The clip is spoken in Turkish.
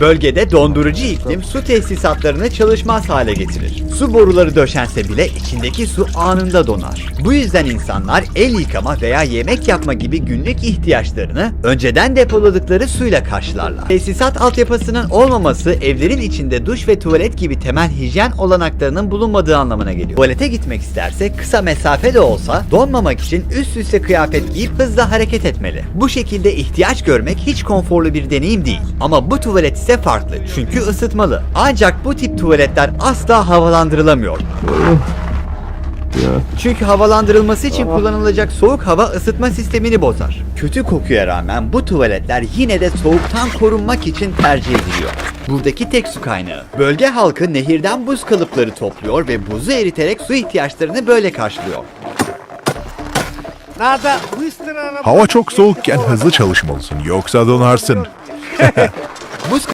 Bölgede dondurucu iklim su tesisatlarını çalışmaz hale getirir. Su boruları döşense bile içindeki su anında donar. Bu yüzden insanlar el yıkama veya yemek yapma gibi günlük ihtiyaçlarını önceden depoladıkları suyla karşılarlar. Tesisat altyapısının olmaması evlerin içinde duş ve tuvalet gibi temel hijyen olanaklarının bulunmadığı anlamına geliyor. Tuvalete gitmek isterse kısa mesafe de olsa donmamak için üst üste kıyafet giyip hızla hareket etmeli. Bu şekilde ihtiyaç görmek hiç konforlu bir deneyim değil. Ama bu tuvalet ise farklı çünkü ısıtmalı. Ancak bu tip tuvaletler asla havalandırılamıyor. Çünkü havalandırılması için kullanılacak soğuk hava ısıtma sistemini bozar. Kötü kokuya rağmen bu tuvaletler yine de soğuktan korunmak için tercih ediliyor. Buradaki tek su kaynağı. Bölge halkı nehirden buz kalıpları topluyor ve buzu eriterek su ihtiyaçlarını böyle karşılıyor. Hava çok soğukken hızlı çalışmalısın yoksa donarsın. Buz